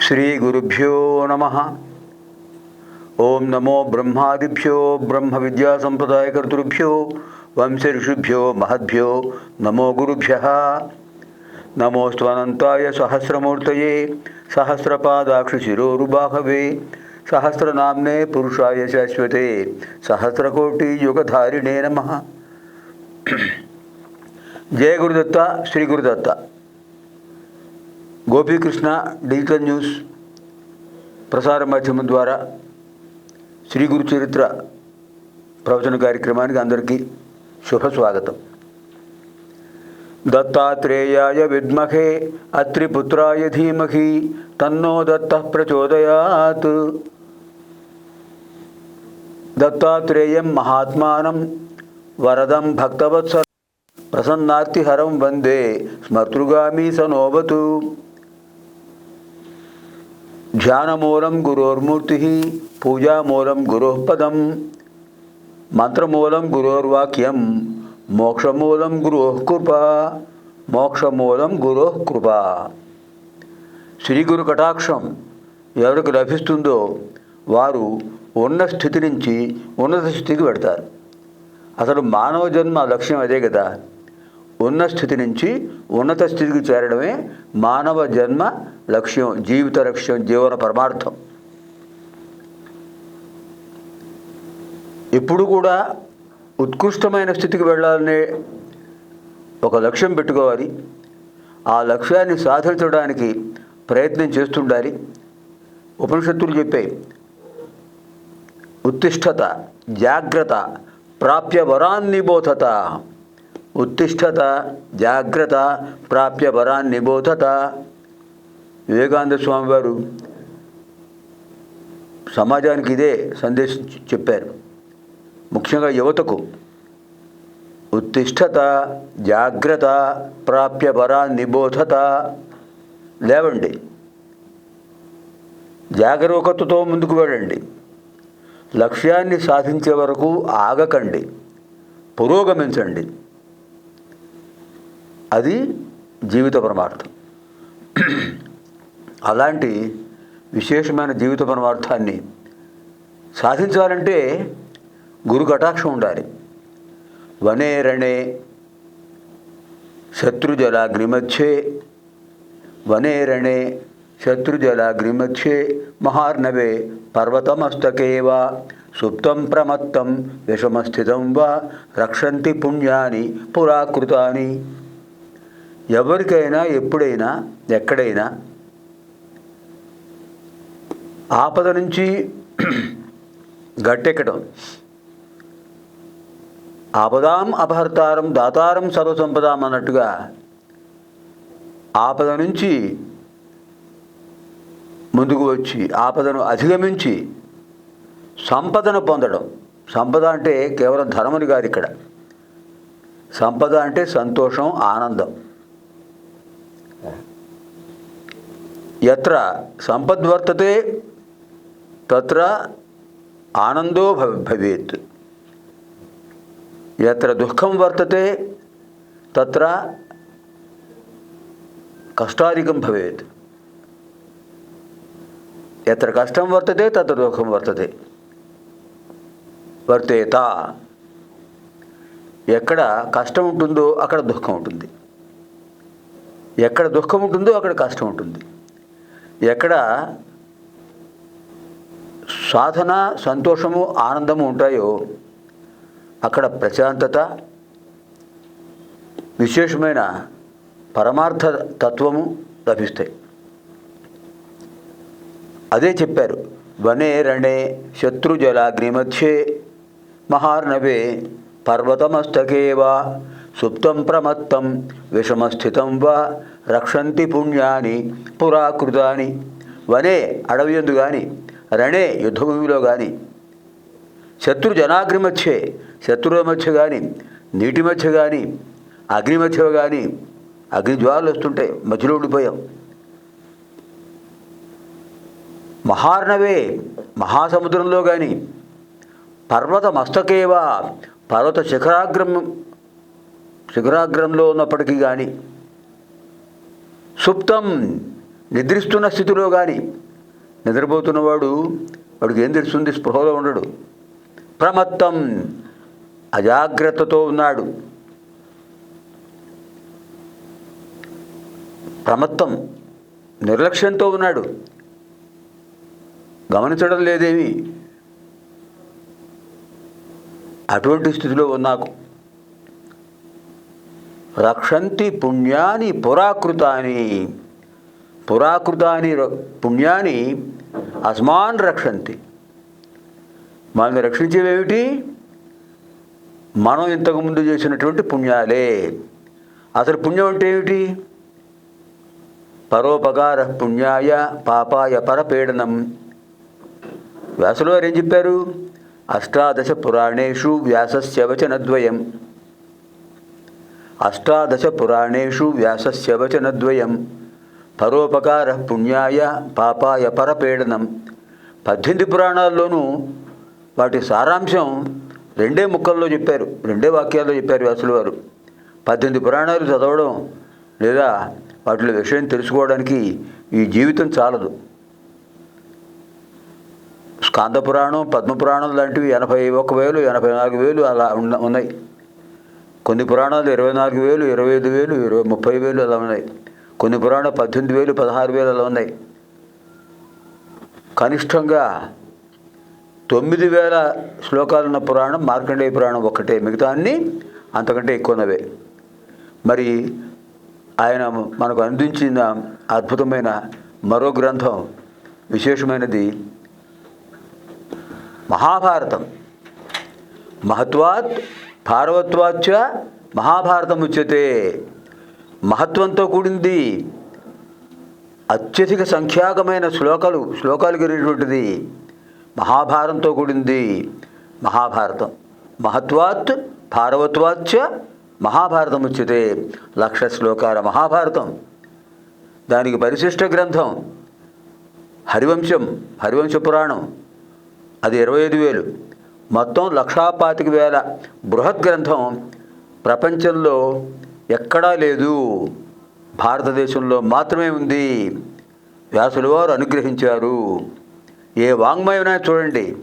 श्रीगुरुभ्यो नमः। ओम नमो ब्रह्मादिभ्यो ब्रह्म विद्यासद्यो वंश ऋषिभ्यो महद्भ्यो, नमो गुरुभ्य। नमोऽस्त्वनन्ताय सहस्रमूर्त सहस्रपादाक्षिशिरोरुबाहवे, सहस्रनामने पुरुषाय शाश्वते, सहस्रकोटियुगधारिणे नमः। జయ గురుదత్త శ్రీ గురుదత్త. గోపీకృష్ణ డిజిటల్ న్యూస్ ప్రసార మాధ్యమం ద్వారా శ్రీ గురు చరిత్ర ప్రవచన కార్యక్రమానికి అందరికీ శుభస్వాగతం. దత్తాత్రేయాయ విద్మహే అత్రిపుత్రాయ ధీమహి తన్నో దత్త ప్రచోదయాత్. దత్తాత్రేయం మహాత్మానం వరదం భక్తవత్స ప్రసన్నార్తిహరం వందే. స్మర్తృగామి సనోవతు ధ్యానమూలం గురోర్మూర్తి పూజామూలం గురోః పదం మంత్రమూలం గురోర్వాక్యం మోక్షమూలం గురోః కృప మోక్షమూలం గురోః కృప. శ్రీ గురు కటాక్షం ఎవరికి లభిస్తుందో వారు ఉన్న స్థితి నుంచి ఉన్నత స్థితికి పెడతారు అసలు మానవ జన్మ లక్ష్యం అదే కదా. ఉన్న స్థితి నుంచి ఉన్నత స్థితికి చేరడమే మానవ జన్మ లక్ష్యం జీవిత లక్ష్యం జీవన పరమార్థం. ఇప్పుడు కూడా ఉత్కృష్టమైన స్థితికి వెళ్ళాలనే ఒక లక్ష్యం పెట్టుకోవాలి. ఆ లక్ష్యాన్ని సాధించడానికి ప్రయత్నం చేస్తుండాలి. ఉపనిషత్తులు చెప్పాయి ఉత్తిష్టత జాగ్రత్త ప్రాప్య వరాన్నిబోధత ఉత్తిష్టత జాగ్రత్త ప్రాప్య వరాన్నిబోధత వివేకానంద స్వామి వారు సమాజానికి ఇదే సందేశం చెప్పారు. ముఖ్యంగా యువతకు ఉత్తిష్టత జాగ్రత్త ప్రాప్య వరాన్నిబోధత లేవండి. జాగరూకతతో ముందుకు వెళ్ళండి. లక్ష్యాన్ని సాధించే వరకు ఆగకండి. పురోగమించండి. అది జీవిత పరమార్థం. అలాంటి విశేషమైన జీవిత పరమార్థాన్ని సాధించాలంటే గురు కటాక్షం ఉండాలి. వనే రణే వనేరణే వనే రణే శత్రుజలాగ్నిమధ్యే మహార్ణవే పర్వతమస్తకేవా సుప్తం ప్రమత్తం విషమస్థితం వా రక్షంతి పుణ్యాని పురాకృతాని. ఎవరికైనా ఎప్పుడైనా ఎక్కడైనా ఆపద నుంచి గట్టెక్కడం. ఆపదాం అపహర్తారం దాతారం సర్వసంపదాం అన్నట్టుగా ఆపద నుంచి ముందుకు వచ్చి ఆపదను అధిగమించి సంపదను పొందడం. సంపద అంటే కేవలం ధర్మని కాదు ఇక్కడ. సంపద అంటే సంతోషం ఆనందం. ఎత్ర సంపద్వర్తతే తత్ర ఆనందో భవేత్. ఎత్ర దుఃఖం వర్తతే తత్ర కష్టాధికం భవేత్. ఎత్ర కష్టం వర్తతే తత్ర దుఃఖం వర్తతే. వర్తేత. ఎక్కడ కష్టం ఉంటుందో అక్కడ దుఃఖం ఉంటుంది. ఎక్కడ దుఃఖం ఉంటుందో అక్కడ కష్టం ఉంటుంది. ఎక్కడ సాధన సంతోషము ఆనందము ఉంటాయో అక్కడ ప్రశాంతత విశేషమైన పరమార్థ తత్వము లభిస్తాయి. అదే చెప్పారు వనే రణే శత్రుజలాగ్నిమధ్యే మహార్ణవే పర్వతమస్తకే వా సుప్తం ప్రమత్తం విషమస్థితం వా రక్షంతి పుణ్యాని పురాకృతాని వనే అడవి ఎందు కానీ రణే యుద్ధభూమిలో కానీ శత్రు జనాగ్ని మధ్యే శత్రువుల మధ్య కానీ నీటి మధ్య కానీ అగ్ని మధ్య కానీ అగ్ని జ్వాలలు వస్తుంటాయి మధ్యలో ఉండిపోయాం. మహార్ణవే మహాసముద్రంలో కానీ పర్వత మస్తకేవా పర్వత శిఖరాగ్రం శిఖరాగ్రంలో ఉన్నప్పటికీ కానీ సుప్తం నిద్రిస్తున్న స్థితిలో కానీ నిద్రపోతున్నవాడు వాడికి ఏం తెలుస్తుంది? స్పృహలో ఉండడు. ప్రమత్తం అజాగ్రత్తతో ఉన్నాడు. ప్రమత్తం నిర్లక్ష్యంతో ఉన్నాడు. గమనించడం లేదేమి? అటువంటి స్థితిలో ఉన్నాకు. రక్షంతి పుణ్యాని పురాకృతాని. పురాకృతాని ర- పుణ్యాని అస్మాన్ రక్షంతి. మనల్ని రక్షించేవేమిటి? మనం ఇంతకుముందు చేసినటువంటి పుణ్యాలే. అసలు పుణ్యం అంటే ఏమిటి? పరోపకార పుణ్యాయ పాపాయ పరపీడనం. వ్యాసులు వారు ఏం చెప్పారు? అష్టాదశ పురాణేషు వ్యాసస్య వచనద్వయం. అష్టాదశ పురాణేషు వ్యాసస్య వచనద్వయం. పరోపకార పుణ్యాయ పాపాయ పరపీడనం. పద్దెనిమిది పురాణాల్లోనూ వాటి సారాంశం రెండే ముక్కల్లో చెప్పారు రెండే వాక్యాల్లో చెప్పారు వ్యాసులు వారు. పద్దెనిమిది పురాణాలు చదవడం లేదా వాటిలో విషయం తెలుసుకోవడానికి ఈ జీవితం చాలదు. స్కాంద పురాణం పద్మ పురాణం లాంటివి ఎనభై ఒక వేలు ఎనభై నాలుగు వేలు అలా ఉన్నాయి. కొన్ని పురాణాలు ఇరవై నాలుగు వేలు ఇరవై ఐదు వేలు ఇరవై ముప్పై వేలు అలా ఉన్నాయి. కొన్ని పురాణాలు పద్దెనిమిది వేలు పదహారు వేలు అలా ఉన్నాయి. కనిష్టంగా తొమ్మిది వేల శ్లోకాలున్న పురాణం మార్కండేయ పురాణం ఒక్కటే. మిగతా అన్ని అంతకంటే ఎక్కువనవే. మరి ఆయన మనకు అందించిన అద్భుతమైన మరో గ్రంథం విశేషమైనది మహాభారతం. మహత్వాత్ భారవత్వాచ మహాభారతం ఉచ్యతే. మహత్వంతో కూడింది అత్యధిక సంఖ్యాకమైన శ్లోకాలు శ్లోకాలు కలిగినటువంటిది మహాభారతంతో కూడింది మహాభారతం. మహత్వాత్ భారవత్వాచ మహాభారతం ఉచ్యతే. లక్ష శ్లోకాల మహాభారతం. దానికి పరిశిష్ట గ్రంథం హరివంశం హరివంశ పురాణం. అది ఇరవై ఐదు వేలు. మొత్తం లక్షా పాతిక వేల బృహత్ గ్రంథం ప్రపంచంలో ఎక్కడా లేదు. భారతదేశంలో మాత్రమే ఉంది. వ్యాసుల వారు అనుగ్రహించారు. ఏ వాంగ్మయమైనా చూడండి.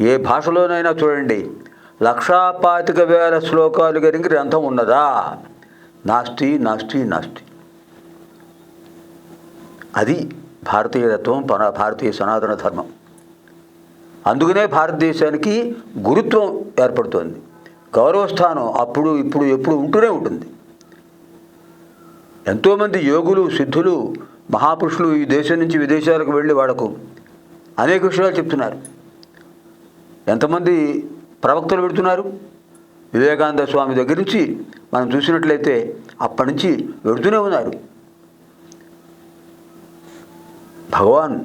ఏ భాషలోనైనా చూడండి. లక్షాపాతిక వేల శ్లోకాలు కలిగిన గ్రంథం ఉన్నదా? నాస్తి నాస్తి నాస్తి. అది భారతీయ తత్వం పన- భారతీయ సనాతన ధర్మం. అందుకనే భారతదేశానికి గురుత్వం ఏర్పడుతోంది. గౌరవస్థానం అప్పుడు ఇప్పుడు ఎప్పుడు ఉంటూనే ఉంటుంది. ఎంతోమంది యోగులు సిద్ధులు మహాపురుషులు ఈ దేశం నుంచి విదేశాలకు వెళ్ళి వాడకు అనేక విషయాలు చెప్తున్నారు. ఎంతమంది ప్రవక్తలు పెడుతున్నారు వివేకానంద స్వామి దగ్గర నుంచి మనం చూసినట్లయితే అప్పటి నుంచి వెడుతూనే ఉన్నారు. భగవాన్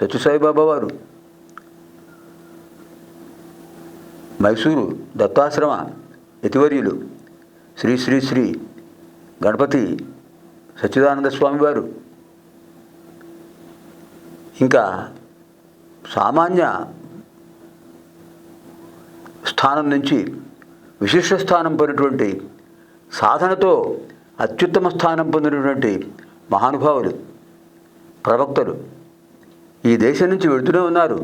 సత్యసాయిబాబా వారు మైసూరు దత్తాశ్రమ యతివర్యులు శ్రీ శ్రీ శ్రీ గణపతి సచ్చిదానంద స్వామి వారు ఇంకా సామాన్య స్థానం నుంచి విశిష్ట స్థానం పొందినటువంటి సాధనతో అత్యుత్తమ స్థానం పొందినటువంటి మహానుభావులు ప్రవక్తలు ఈ దేశం నుంచి వెళుతూనే ఉన్నారు.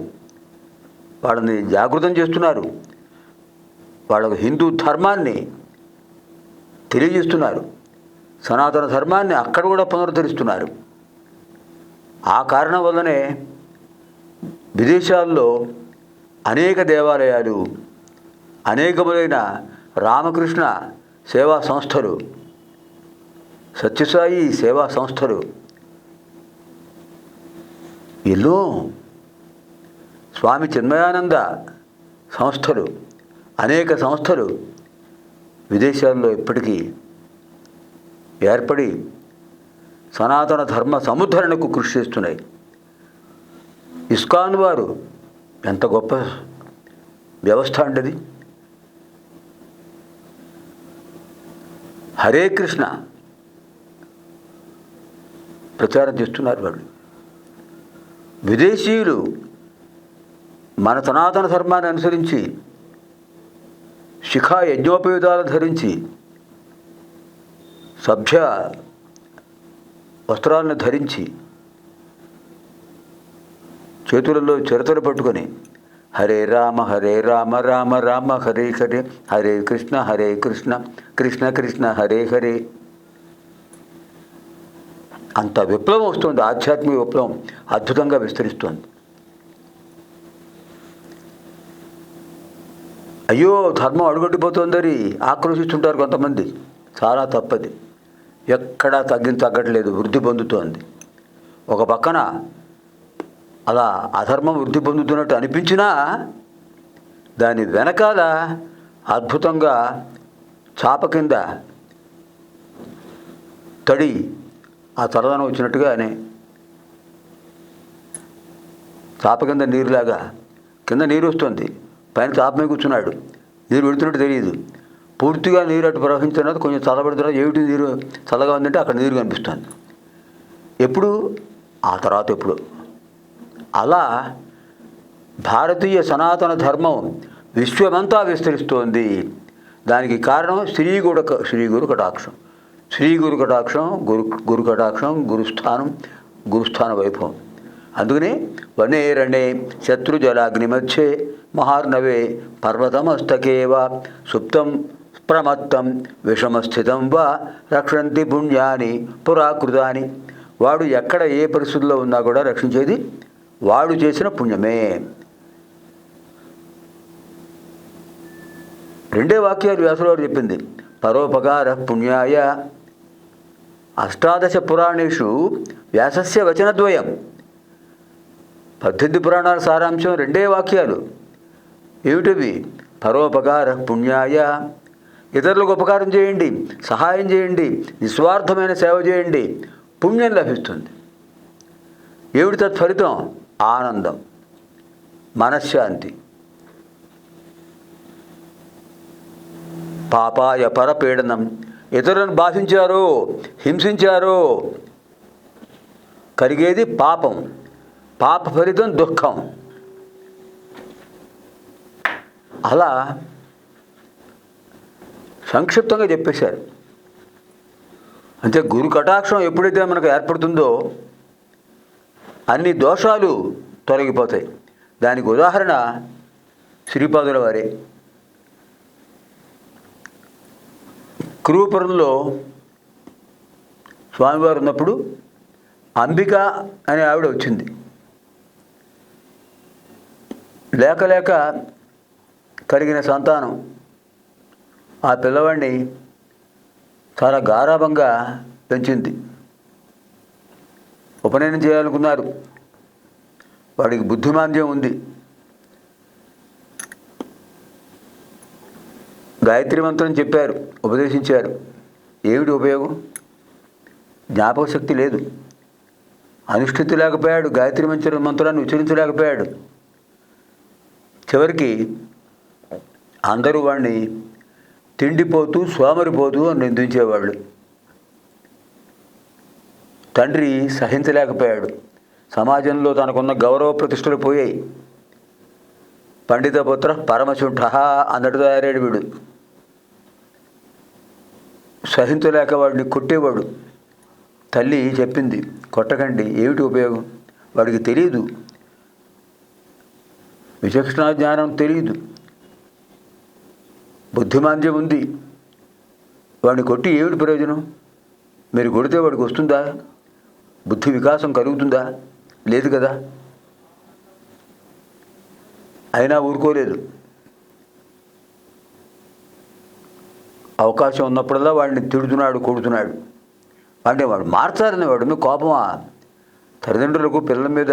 వాళ్ళని జాగృతం చేస్తున్నారు. వాళ్ళ హిందూ ధర్మాన్ని తెలియజేస్తున్నారు. సనాతన ధర్మాన్ని అక్కడ కూడా పునరుద్ధరిస్తున్నారు. ఆ కారణం వల్లనే విదేశాల్లో అనేక దేవాలయాలు అనేకములైన రామకృష్ణ సేవా సంస్థలు సత్యసాయి సేవా సంస్థలు ఎన్నో స్వామి చిన్మయానంద సంస్థలు అనేక సంస్థలు విదేశాల్లో ఇప్పటికీ ఏర్పడి సనాతన ధర్మ సముద్ధరణకు కృషి చేస్తున్నాయి. ఇస్కాన్ వారు ఎంత గొప్ప వ్యవస్థ అండి హరే కృష్ణ ప్రచారం చేస్తున్నారు వాళ్ళు. విదేశీయులు మన సనాతన ధర్మాన్ని అనుసరించి శిఖా యజ్ఞోపయుధాలు ధరించి సభ్య వస్త్రాలను ధరించి చేతులలో చిరతలు పట్టుకొని హరే రామ హరే రామ రామ రామ హరే హరే హరే కృష్ణ హరే కృష్ణ కృష్ణ కృష్ణ హరే హరే. అంత విప్లవం వస్తుంది ఆధ్యాత్మిక విప్లవం అద్భుతంగా విస్తరిస్తుంది. అయ్యో ధర్మం అడుగొట్టిపోతుందని ఆక్రోశిస్తుంటారు కొంతమంది. చాలా తప్పది. ఎక్కడా తగ్గిన తగ్గట్లేదు వృద్ధి పొందుతోంది. ఒక పక్కన అలా అధర్మం వృద్ధి పొందుతున్నట్టు అనిపించినా దాని వెనకాల అద్భుతంగా చాప కింద తడి ఆ తలదనం వచ్చినట్టుగానే చాప కింద నీరులాగా కింద నీరు వస్తుంది. పైన చాప కూర్చున్నాడు. నీరు పెడుతున్నట్టు తెలియదు పూర్తిగా నీరు అటు ప్రవహించినది కొంచెం చల్లబడుతున్నా ఏమిటి నీరు? చల్లగా ఉందంటే అక్కడ నీరు కనిపిస్తుంది. ఎప్పుడు? ఆ తర్వాత ఎప్పుడు. అలా భారతీయ సనాతన ధర్మం విశ్వమంతా విస్తరిస్తోంది. దానికి కారణం శ్రీ గుడ శ్రీ గురు కటాక్షం. శ్రీ గురు కటాక్షం గురు గురు కటాక్షం గురుస్థానం గురుస్థాన వైభవం. అందుకనే వనే రణే శత్రుజలాగ్ని మధ్యే మహార్ణవే పర్వతమస్తకేవ సుప్తం ప్రమత్తం విషమస్థితం వా రక్షంతి పుణ్యాని పురాకృతాని. వాడు ఎక్కడ ఏ పరిస్థితుల్లో ఉన్నా కూడా రక్షించేది వాడు చేసిన పుణ్యమే. రెండే వాక్యాలు వ్యాసులవారు చెప్పింది. పరోపకార పుణ్యాయ. అష్టాదశ పురాణేషు వ్యాసస్య వచనద్వయం పద్దెనిమిది పురాణాల సారాంశం రెండే వాక్యాలు. ఏమిటవి పరోపకార పుణ్యాయ. ఇతరులకు ఉపకారం చేయండి సహాయం చేయండి నిస్వార్థమైన సేవ చేయండి పుణ్యం లభిస్తుంది. ఏమిటి తత్ఫలితం? ఆనందం మనశ్శాంతి. పాపాయ పరపీడనం. ఇతరులను బాధించారు హింసించారు కలిగేది పాపం. పాప ఫలితం దుఃఖం. అలా సంక్షిప్తంగా చెప్పేశారు. అంటే గురు కటాక్షం ఎప్పుడైతే మనకు ఏర్పడుతుందో అన్ని దోషాలు తొలగిపోతాయి. దానికి ఉదాహరణ శ్రీపాదుల వారే. క్రూపురంలో స్వామివారు ఉన్నప్పుడు అంబిక అనే ఆవిడ వచ్చింది. లేక లేక కలిగిన సంతానం. ఆ పిల్లవాడిని చాలా గారాభంగా పెంచింది. ఉపనయనం చేయాలనుకున్నారు. వాడికి బుద్ధిమాంద్యం ఉంది. గాయత్రి మంత్రం చెప్పారు ఉపదేశించారు. ఏమిటి ఉపయోగం? జ్ఞాపక శక్తి లేదు. అనుష్ఠితి లేకపోయాడు గాయత్రి మంత్ర మంత్రాన్ని ఉచ్చరించలేకపోయాడు. చివరికి అందరూ వాడిని తిండిపోతూ సోమరిపోతూ అని నిందించేవాళ్ళు. తండ్రి సహించలేకపోయాడు. సమాజంలో తనకున్న గౌరవ ప్రతిష్టలు పోయాయి. పండితపుత్ర పరమశుంఠ అన్నట్టు తయారాడు వీడు. సహించలేక వాడిని కొట్టేవాడు. తల్లి చెప్పింది కొట్టకండి ఏమిటి ఉపయోగం? వాడికి తెలియదు విచక్షణ జ్ఞానం తెలియదు బుద్ధిమాంద్యం ఉంది. వాడిని కొట్టి ఏమిటి ప్రయోజనం? మీరు కొడితే వాడికి వస్తుందా? బుద్ధి వికాసం కలుగుతుందా? లేదు కదా? అయినా ఊరుకోలేదు. అవకాశం ఉన్నప్పుడల్లా వాడిని తిడుతున్నాడు కొడుతున్నాడు. అంటే వాడు మార్చాలని వాడు మీద కోపమా? తల్లిదండ్రులకు పిల్లల మీద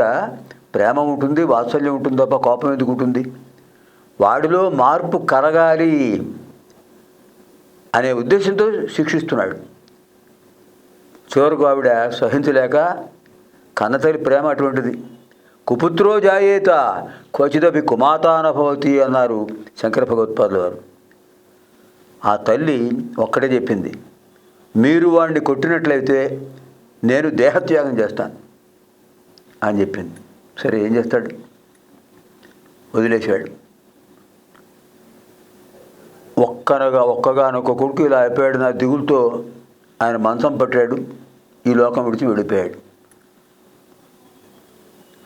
ప్రేమ ఉంటుంది వాత్సల్యం ఉంటుంది తప్ప కోపం ఎందుకు ఉంటుంది? వాడిలో మార్పు కలగాలి అనే ఉద్దేశంతో శిక్షిస్తున్నాడు. చివరకు ఆవిడ సహించలేక కన్నతల్లి ప్రేమ అటువంటిది. కుపుత్రో జాయేత క్వచిదపి కుమాతానభవతి అన్నారు శంకర భగవత్పాదుల వారు ఆ తల్లి ఒక్కటే చెప్పింది మీరు వాడిని కొట్టినట్లయితే నేను దేహత్యాగం చేస్తాను అని చెప్పింది. సరే ఏం చేస్తాడు? వదిలేశాడు. ఒక్కనగా ఒక్కగానొక్క కొడుకు ఇలా అయిపోయాడు నా దిగులతో ఆయన మంచం పట్టాడు ఈ లోకం విడిచి వెళ్ళిపోయాడు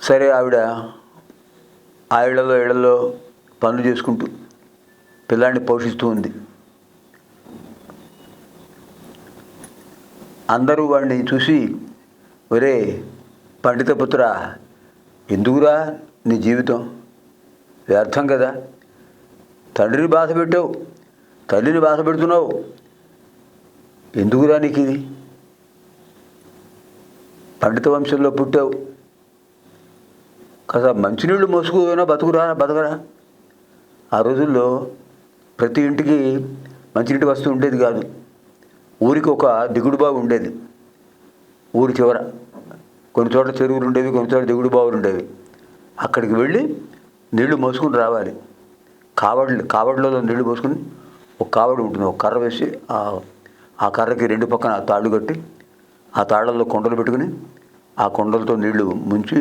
సరే ఆవిడ ఆ ఇళ్ళలో ఇళ్ళలో పనులు చేసుకుంటూ పిల్లాన్ని పోషిస్తూ ఉంది. అందరూ వాడిని చూసి ఒరే పండితపుత్ర ఎందుకురా నీ జీవితం? వ్యర్థం కదా. తండ్రిని బాధ పెట్టావు. తల్లిని బాధ పెడుతున్నావు. ఎందుకురా నీకు ఇది పండిత వంశంలో పుట్టావు. కదా మంచినీళ్ళు మోసుకుపోయినా బతుకురా బతకరా. ఆ రోజుల్లో ప్రతి ఇంటికి మంచినీటి వస్తువు ఉండేది కాదు. ఊరికి ఒక దిగుడు బావి ఉండేది. ఊరి చివర. కొన్ని చోట్ల చెరువులు ఉండేవి కొన్ని చోట్ల దిగుడు బావులు ఉండేవి. అక్కడికి వెళ్ళి నీళ్ళు మోసుకుని రావాలి. కావడ్లు కావడ్లలో నీళ్ళు మోసుకుని ఒక కావడి ఉంటుంది ఒక కర్ర వేసి ఆ కర్రకి రెండు పక్కన తాళ్ళు కట్టి ఆ తాళ్ళల్లో కొండలు పెట్టుకుని ఆ కొండలతో నీళ్ళు ముంచి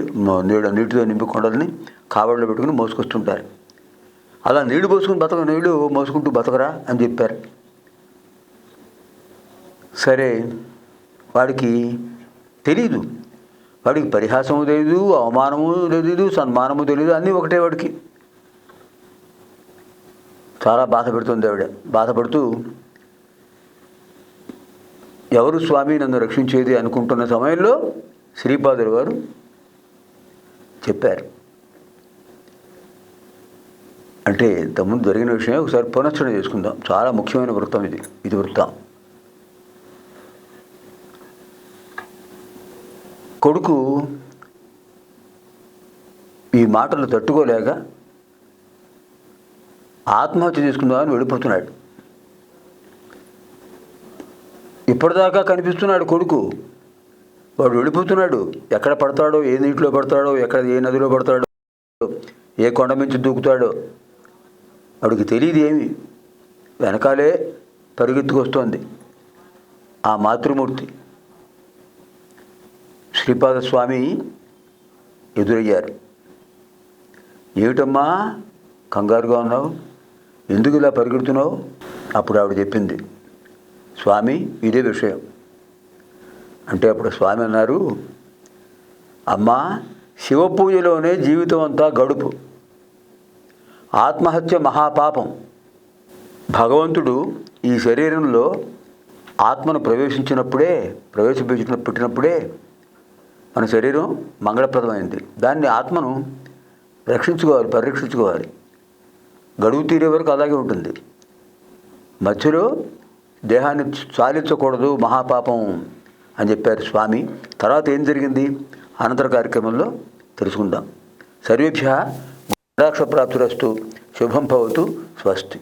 నీళ్ళ నీటితో నింపి కొండల్ని కావడిలో పెట్టుకుని మోసుకొస్తుంటారు. అలా నీళ్ళు పోసుకుని బతక నీళ్ళు మోసుకుంటూ బతకరా అని చెప్పారు. సరే వాడికి తెలీదు. వాడికి పరిహాసము తెలియదు అవమానము తెలియదు సన్మానము తెలియదు అన్నీ ఒకటే వాడికి. చాలా బాధ పెడుతుంది ఆవిడ. బాధపడుతూ ఎవరు స్వామి నన్ను రక్షించేది అనుకుంటున్న సమయంలో శ్రీపాదులు వారు చెప్పారు. అంటే ఇంతకుముందు జరిగిన విషయం ఒకసారి పునశ్చరణ చేసుకుందాం. చాలా ముఖ్యమైన వృత్తం ఇది. ఇది వృత్తం. కొడుకు ఈ మాటలు తట్టుకోలేక ఆత్మహత్య చేసుకుందామని వెళ్ళిపోతున్నాడు. ఇప్పటిదాకా కనిపిస్తున్నాడు కొడుకు. వాడు వెళ్ళిపోతున్నాడు. ఎక్కడ పడతాడో ఏ నీటిలో పడతాడో ఎక్కడ ఏ నదిలో పడతాడో ఏ కొండ మించి దూకుతాడో వాడికి తెలియదు ఏమి. వెనకాలే పరిగెత్తుకొస్తోంది ఆ మాతృమూర్తి. శ్రీపాద స్వామి ఎదురయ్యారు. ఏమిటమ్మా? కంగారుగా ఉన్నావు? ఎందుకు ఇలా పరిగెడుతున్నావు? అప్పుడు ఆవిడ చెప్పింది స్వామి ఇదే విషయం. అంటే అప్పుడు స్వామి అన్నారు అమ్మా శివ పూజలోనే జీవితం అంతా గడుపు. ఆత్మహత్య మహాపాపం. భగవంతుడు ఈ శరీరంలో ఆత్మను ప్రవేశించినప్పుడే ప్రవేశపెట్టిన పెట్టినప్పుడే మన శరీరం మంగళప్రదమైంది. దాన్ని ఆత్మను రక్షించుకోవాలి పరిరక్షించుకోవాలి. గడువు తీరే వరకు అలాగే ఉంటుంది. మధ్యలో దేహాన్ని చాలించకూడదు మహాపాపం అని చెప్పారు స్వామి. తర్వాత ఏం జరిగింది? అనంతర కార్యక్రమంలో తెలుసుకుందాం. సర్వేభ్య ప్రాప్తిరస్తు శుభం భవతు స్వస్తి.